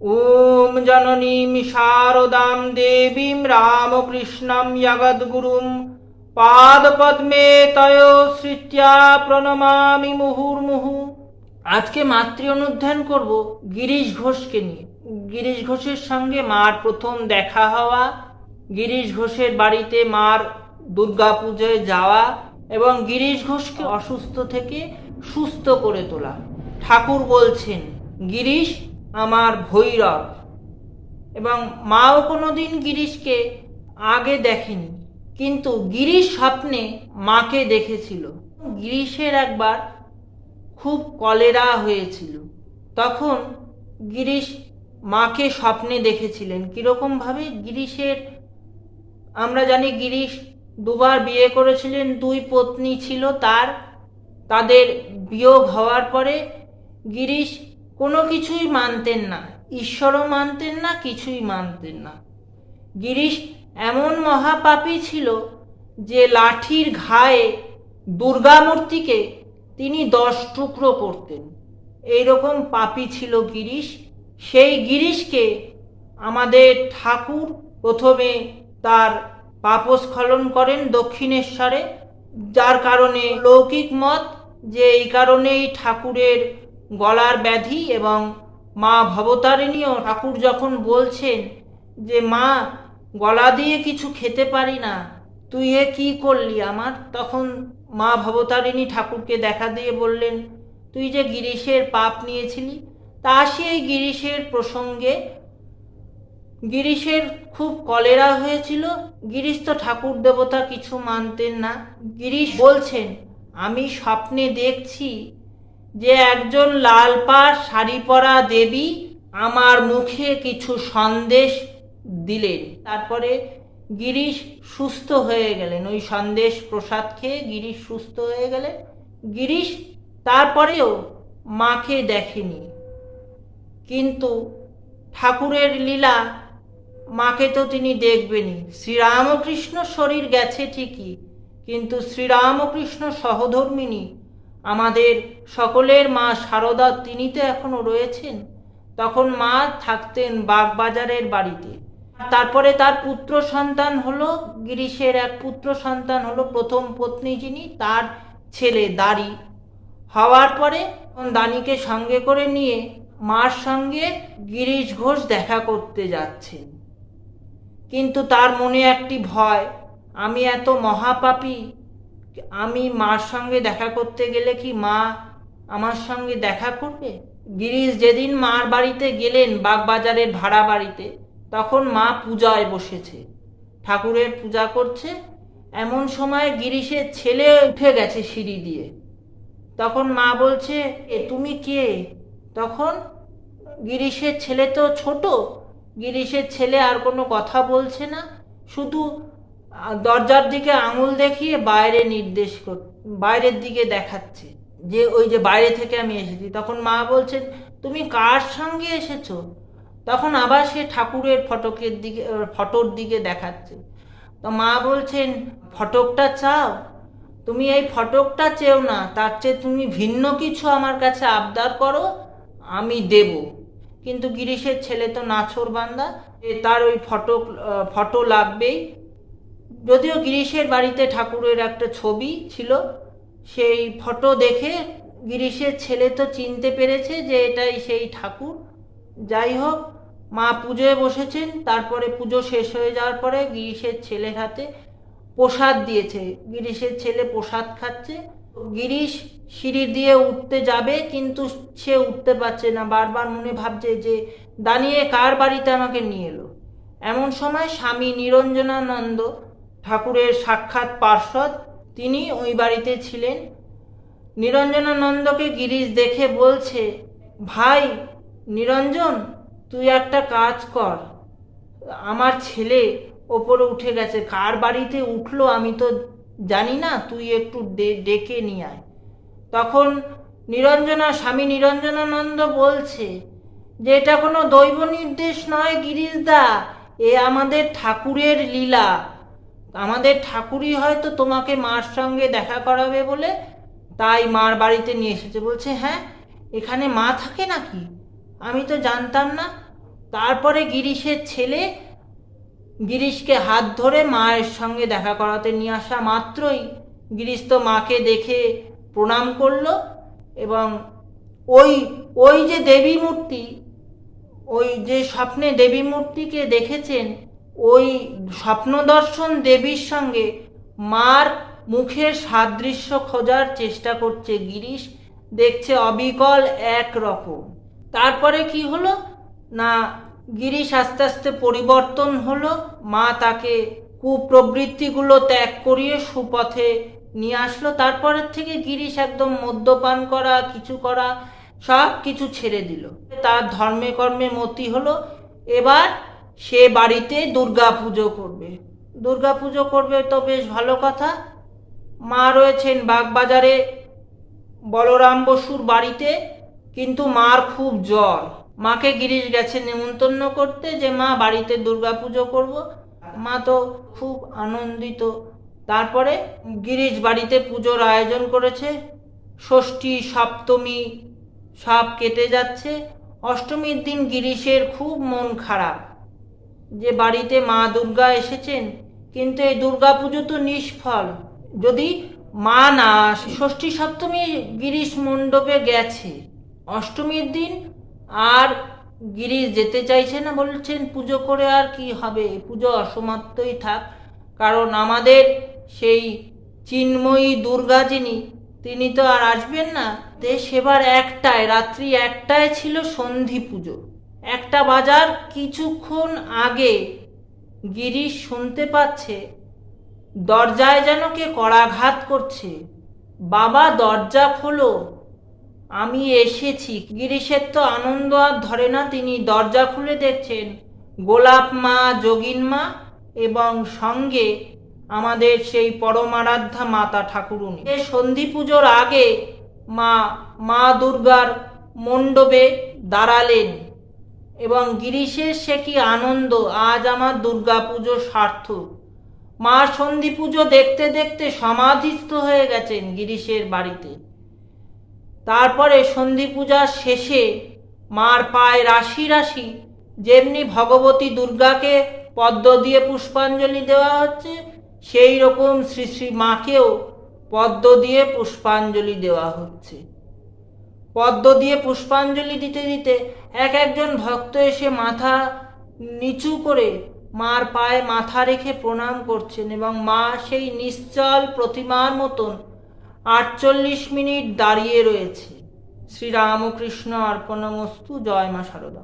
ॐ जननीं शारदां देवीं रामकृष्णं जगद्गुरुं পাদপদ্মে তয় শ্রিত্যা প্রণমামি মুহুর্মুহু আজকে মাতৃ অনুধ্যান করব গিরিশ ঘোষকে নিয়ে গিরিশ ঘোষের সঙ্গে মার প্রথম দেখা হওয়া গিরিশ ঘোষের বাড়িতে মার দুর্গা পুজোয় যাওয়া এবং গিরিশ ঘোষকে অসুস্থ থেকে সুস্থ করে তোলা ঠাকুর বলছেন গিরিশ আমার ভৈরব। এবং মাও কোনোদিন গিরিশকে আগে দেখেনি, কিন্তু গিরিশ স্বপ্নে মাকে দেখেছিল। গিরিশের একবার খুব কলেরা হয়েছিল। তখন গিরিশ মাকে স্বপ্নে দেখেছিলেন। কীরকমভাবে গিরিশের, আমরা জানি গিরিশ দুবার বিয়ে করেছিলেন, দুই পত্নী ছিল তার। তাদের বিয়োগ হওয়ার পরে গিরিশ কোনো কিছুই মানতেন না, ঈশ্বরও মানতেন না, কিছুই মানতেন না। গিরিশ এমন মহাপাপী ছিল যে লাঠির ঘায়ে দুর্গামূর্তিকে তিনি দশ টুকরো করতেন। এইরকম পাপী ছিল গিরিশ। সেই গিরিশকে আমাদের ঠাকুর প্রথমে তার পাপস্খলন করেন দক্ষিণেশ্বরে, যার কারণে লৌকিক মত যে এই কারণেই ঠাকুরের গলার ব্যাধি এবং মা ভবতারিণীও ঠাকুর যখন বলছেন যে, মা, গলা দিয়ে কিছু খেতে পারি না, তুই এ কী করলি আমার? তখন মা ভবতারিণী ঠাকুরকে দেখা দিয়ে বললেন, তুই যে গিরিশের পাপ নিয়েছিলি, তা সেই গিরিশের প্রসঙ্গে গিরিশের খুব কলেরা হয়েছিল, গিরিশ তো ঠাকুর দেবতা কিছু মানতেন না। গিরিশ বলছেন, আমি স্বপ্নে দেখছি যে একজন লাল পাড় শাড়ি পরা দেবী আমার মুখে কিছু সন্দেশ দিলেন। তারপরে গিরিশ সুস্থ হয়ে গেলেন। ওই সন্দেশ প্রসাদ খেয়ে গিরিশ সুস্থ হয়ে গেলেন। গিরিশ তারপরেও মাকে দেখেনি। কিন্তু ঠাকুরের লীলা মাকে তো তিনি দেখবেনই। শ্রীরামকৃষ্ণ শরীর গেছে ঠিকই, কিন্তু শ্রীরামকৃষ্ণ সহধর্মিনী আমাদের সকলের মা শারদা তিনি তো এখনও রয়েছেন। তখন মা থাকতেন বাগবাজারের বাড়িতে। তারপরে তার পুত্র সন্তান হলো, গিরিশের এক পুত্র সন্তান হলো প্রথম পত্নী যিনি, তার ছেলে দাড়ি। হওয়ার পরে দানিকে সঙ্গে করে নিয়ে মার সঙ্গে গিরিশ ঘোষ দেখা করতে যাচ্ছেন। কিন্তু তার মনে একটি ভয়, আমি এত মহাপাপী আমি মার সঙ্গে দেখা করতে গেলে কি মা আমার সঙ্গে দেখা করবে? গিরিশ যেদিন মার বাড়িতে গেলেন বাগবাজারের ভাড়া বাড়িতে, তখন মা পূজায় বসেছে। ঠাকুরের পূজা করছে। এমন সময় গিরিশের ছেলে উঠে গেছে সিঁড়ি দিয়ে। তখন মা বলছে, এ তুমি কে? তখন গিরিশের ছেলে তো ছোট, গিরিশের ছেলে আর কোনো কথা বলছে না। শুধু দরজার দিকে আঙুল দেখিয়ে বাইরে নির্দেশ কর বাইরের দিকে দেখাচ্ছে। যে ওই যে বাইরে থেকে আমি এসেছি। তখন মা বলছেন, তুমি কার সঙ্গে এসেছ? তখন আবার সে ঠাকুরের ফটকের দিকে ফটোর দিকে দেখাচ্ছে। তো মা বলছেন, ফটকটা চাও? তুমি এই ফটকটা চেও না। তার চেয়ে তুমি ভিন্ন কিছু আমার কাছে আবদার করো, আমি দেব। কিন্তু গিরিশের ছেলে তো নাছর বান্দা তার ওই ফটক ফটো লাগবেই। যদিও গিরিশের বাড়িতে ঠাকুরের একটা ছবি ছিল, সেই ফটো দেখে গিরিশের ছেলে তো চিনতে পেরেছে যে এটাই সেই ঠাকুর। যাই হোক, মা পুজোয় বসেছেন, তারপরে পুজো শেষ হয়ে যাওয়ার পরে গিরিশের ছেলের হাতে প্রসাদ দিয়েছে। গিরিশের ছেলে প্রসাদ খাচ্ছে। গিরিশ সিঁড়ি দিয়ে উঠতে যাবে, কিন্তু সে উঠতে পারছে না। বারবার মনে ভাবছে যে দাঁড়িয়ে কার বাড়িতে আমাকে নিয়ে এলো? এমন সময় স্বামী নিরঞ্জনানন্দ ঠাকুরের সাক্ষাৎ পার্ষদ তিনি ওই বাড়িতে ছিলেন। নিরঞ্জনানন্দকে গিরিশ দেখে বলছে, ভাই, নিরঞ্জন, তুই একটা কাজ কর। আমার ছেলে ওপরে উঠে গেছে। কার বাড়িতে উঠল আমি তো জানি না, তুই একটু ডেকে নিয়ে আয়। তখন নিরঞ্জনা, স্বামী নিরঞ্জনানন্দ বলছে, যে এটা কোনো দৈব নির্দেশ নয় গিরিশদা এ আমাদের ঠাকুরের লীলা। আমাদের ঠাকুরই হয়তো তোমাকে মার সঙ্গে দেখা করাবে বলে তাই মার বাড়িতে নিয়ে এসেছে। বলছে হ্যাঁ এখানে মা থাকে নাকি? আমি তো জানতাম না। তারপরে গিরিশের ছেলে গিরিশকে হাত ধরে মায়ের সঙ্গে দেখা করাতে নিয়ে আসা মাত্রই গিরিশ তো মাকে দেখে প্রণাম করল এবং ওই ওই যে দেবী মূর্তি, ওই যে স্বপ্নে দেবী মূর্তিকে দেখেছেন ওই স্বপ্ন দর্শন দেবীর সঙ্গে মার মুখের সাদৃশ্য খোঁজার চেষ্টা করছে গিরিশ, দেখছে অবিকল এক রকম। তারপরে কি হলো? না, গিরিশ আস্তে আস্তে পরিবর্তন হলো, মা তাকে কুপ্রবৃত্তিগুলো ত্যাগ করিয়ে সুপথে নিয়ে আসলো। তারপরের থেকে গিরিশ একদম মদ্যপান করা, কিছু করা, সব কিছু ছেড়ে দিল। তার ধর্মে কর্মে মতি হলো। এবার সে বাড়িতে দুর্গা পুজো করবে। দুর্গা পুজো করবে তো বেশ ভালো কথা। মা রয়েছেন বাগবাজারে বলরাম বসুর বাড়িতে, কিন্তু মার খুব জ্বর। মাকে গিরিশ গেছে নেমন্তন্ন করতে যে, মা, বাড়িতে দুর্গা পুজো করব। মা তো খুব আনন্দিত। তারপরে গিরিশ বাড়িতে পুজোর আয়োজন করেছে। ষষ্ঠী, সপ্তমী সব কেটে যাচ্ছে। অষ্টমীর দিন গিরিশের খুব মন খারাপ। যে বাড়িতে মা দুর্গা এসেছেন, কিন্তু এই দুর্গা পুজো তো নিষ্ফল। যদি মা না ষষ্ঠী সপ্তমী গিরিশ মণ্ডপে গেছে, অষ্টমীর দিন আর গিরিশ যেতে চাইছে না, বলছেন, পুজো করে আর কি হবে? পুজো অসমাপ্তই থাক, কারণ আমাদের সেই চিন্ময়ী দুর্গা যিনি, তিনি তো আর আসবেন না। তে সেবার একটায়, রাত্রি একটায় ছিল সন্ধি পুজো। একটা বাজার কিছুক্ষণ আগে গিরিশ শুনতে পাচ্ছে, দরজায় যেন কে করাঘাত করছে। বাবা, দরজা খোলো। আমি এসেছি। গিরিশের তো আনন্দ আর ধরে না, তিনি দরজা খুলে দেখছেন। গোলাপ মা, যোগিন মা এবং সঙ্গে আমাদের সেই পরমারাধ্যা মাতা ঠাকুরুনি। এ সন্ধি পুজোর আগে মা মা দুর্গার মণ্ডপে দাঁড়ালেন। এবং গিরিশের সে কি আনন্দ? আজ আমার দুর্গা পুজো সার্থক। মা সন্ধি পুজো দেখতে দেখতে সমাধিস্থ হয়ে গেছেন গিরিশের বাড়িতে। তারপরে সন্ধি পূজার শেষে মার পায়ে রাশি রাশি যেমনি ভগবতী দুর্গাকে পদ্ম দিয়ে পুষ্পাঞ্জলি দেওয়া হচ্ছে, সেই রকম শ্রী শ্রী মাকেও পদ্ম দিয়ে পুষ্পাঞ্জলি দেওয়া হচ্ছে। পদ্ম দিয়ে পুষ্পাঞ্জলি দিতে দিতে এক একজন ভক্ত এসে মাথা নিচু করে মার পায়ে মাথা রেখে প্রণাম করছেন এবং মা সেই নিশ্চল প্রতিমার মতন আটচল্লিশ মিনিট দাঁড়িয়ে রয়েছে। শ্রীরামকৃষ্ণ অর্পণমস্তু। জয় মা সারদা।